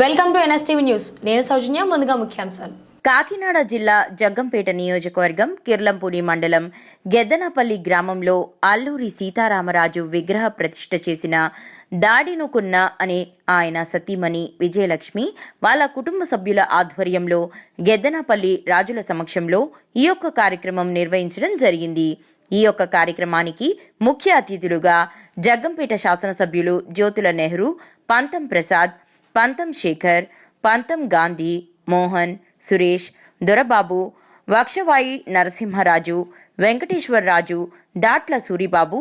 Welcome to NSTV news. నేను సౌజన్య ముందుగా ముఖ్యాంశాలు. కాకినాడ జిల్లా జగ్గంపేట నియోజకవర్గం కిర్లంపూడి మండలం గెద్దనపల్లి గ్రామంలో అల్లూరి సీతారామరాజు విగ్రహ ప్రతిష్ఠ చేసిన దాడినుకున్న అనే ఆయన సతీమణి విజయలక్ష్మి వాళ్ళ కుటుంబ సభ్యుల ఆధ్వర్యంలో గెద్దనపల్లి రాజుల సమక్షంలో ఈ యొక్క కార్యక్రమం నిర్వహించడం జరిగింది. ఈ యొక్క కార్యక్రమానికి ముఖ్య అతిథులుగా జగ్గంపేట శాసనసభ్యులు జ్యోతుల నెహ్రూ పంతం ప్రసాద్ పంతం శేఖర్ పంతం గాంధీ మోహన్ సురేష్ దొరబాబు వక్షవాయి నరసింహరాజు వెంకటేశ్వరరాజు దాట్ల సూరిబాబు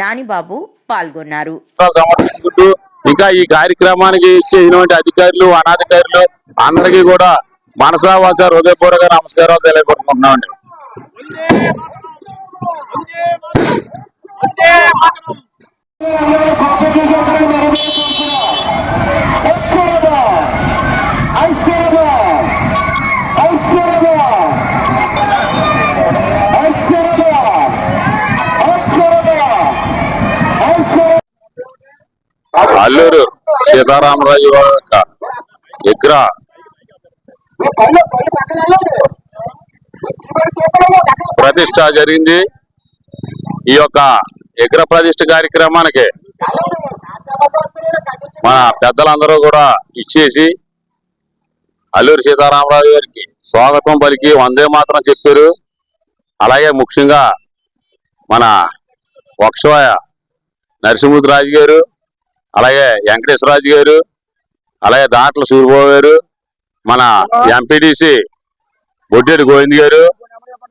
నానిబాబు పాల్గొన్నారు. ఇంకా ఈ కార్యక్రమానికి ఇచ్చేసినటువంటి అధికారులు అనాధికారులు అందరికీ కూడా మనసా వాస హృదయపూర్వక నమస్కారాలు తెలియపరుచుకుంటున్నామండి. అల్లూరు సీతారామరాజు యొక్క విగ్రహ. ప్రతిష్ట జరిగింది. ఈ యొక్క ఎగ్ర ప్రతిష్ట కార్యక్రమానికి మన పెద్దలందరూ కూడా ఇచ్చేసి అల్లూరు సీతారామరాజు గారికి స్వాగతం పలికి వందే మాత్రం చెప్పారు. అలాగే ముఖ్యంగా మన వక్షవాయ నరసింహుద్ర రాజు గారు అలాగే వెంకటేశ్వరరాజు గారు అలాగే దాంట్ల సూర్యబాబు గారు మన ఎంపీడీసీ బొడ్డేటి గోవింద్ గారు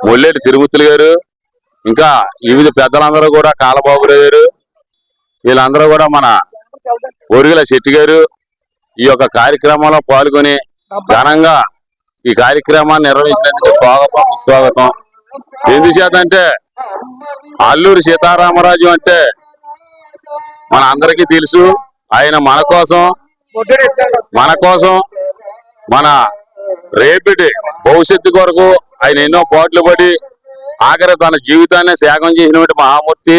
మొల్లేటి తిరుమతులు గారు ఇంకా వివిధ పెద్దలందరూ కూడా కాలబాబురావు గారు వీళ్ళందరూ కూడా మన ఒరిగిల శెట్టి గారు ఈ యొక్క కార్యక్రమంలో పాల్గొని ఘనంగా ఈ కార్యక్రమాన్ని నిర్వహించినందుకు స్వాగతం సుస్వాగతం. ఎందుచేత అంటే అల్లూరి సీతారామరాజు అంటే మన అందరికీ తెలుసు. ఆయన మన కోసం మన కోసం మన రేపిటి భవిష్యత్తు కొరకు ఆయన ఎన్నో పోట్లు పడి ఆఖరి తన జీవితాన్ని త్యాగం చేసినటువంటి మహామూర్తి.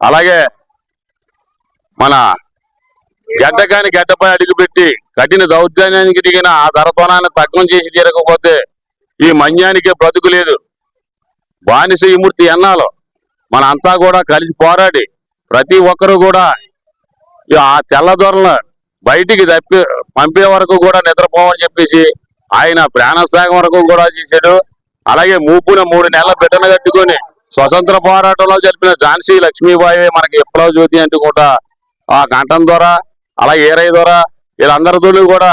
అలాగే మన గడ్డకాని గడ్డపై అడుగుపెట్టి కఠిన దౌర్జన్యానికి దిగిన ఆ ధరతోనాన్ని తగ్గం చేసి తీరకపోతే ఈ మన్యానికి బ్రతుకు లేదు. బానిస ఈమూర్తి ఎన్నాలో? మన అంతా కూడా కలిసి పోరాడి ప్రతి ఒక్కరూ కూడా ఆ తెల్లదొరలను బయటికి తప్పి పంపే వరకు కూడా నిద్రపోవని చెప్పేసి ఆయన ప్రాణసాగం వరకు కూడా చేశాడు. అలాగే మూపున మూడు నెలల బిడ్డను కట్టుకొని స్వతంత్ర పోరాటంలో జరిపిన ఝాన్సీ లక్ష్మీబాయి మనకి విప్లవ జ్యోతి అంటూ కూడా ఆ కంఠం ద్వారా అలాగే ఏరయ్య ద్వారా వీళ్ళందరితో కూడా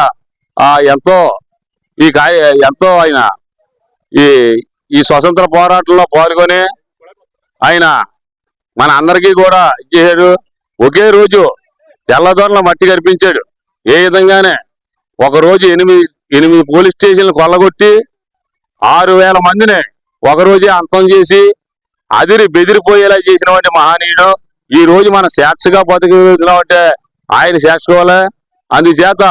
ఎంతో ఈ కాయ ఎంతో ఆయన ఈ ఈ స్వతంత్ర పోరాటంలో పాల్గొని ఆయన మన అందరికీ కూడా ఇచ్చేసాడు ఒకే రోజు తెల్లదొరల మట్టి కనిపించాడు ఏ విధంగానే ఒక రోజు ఎనిమిది ఎనిమిది పోలీస్ స్టేషన్లు కొల్లగొట్టి ఆరు వేల మందిని ఒక రోజే అంతం చేసి అదిరి బెదిరిపోయేలా చేసినటువంటి మహనీయుడు. ఈ రోజు మన సాక్షిగా బతుకుతున్నాం అంటే ఆయన సాక్షికోలే అందుచేత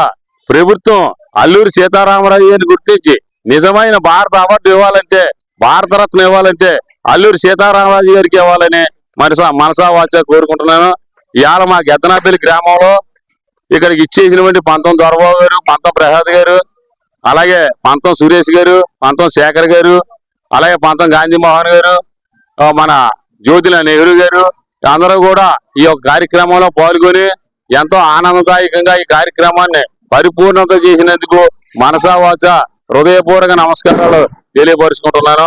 ప్రభుత్వం అల్లూరి సీతారామరాజు గారిని గుర్తించి నిజమైన భారత అవార్డు ఇవ్వాలంటే భారతరత్న ఇవ్వాలంటే అల్లూరి సీతారామరాజు గారికి ఇవ్వాలని మనసా మనసా వాచ కోరుకుంటున్నాను. ఇవాళ మా గద్దనాపల్లి గ్రామంలో ఇక్కడికి ఇచ్చేసినటువంటి పంతం దొరబాబు గారు పంతం ప్రసాద్ గారు అలాగే పంతం సురేష్ గారు పంతం శేఖర్ గారు అలాగే పంతం గాంధీ మోహన్ గారు మన జ్యోతిల నెహ్రూ గారు అందరూ కూడా ఈ యొక్క కార్యక్రమంలో పాల్గొని ఎంతో ఆనందదాయకంగా ఈ కార్యక్రమాన్ని పరిపూర్ణత చేసినందుకు మనసావాచ హృదయపూర్వక నమస్కారాలు తెలియపరుచుకుంటున్నాను.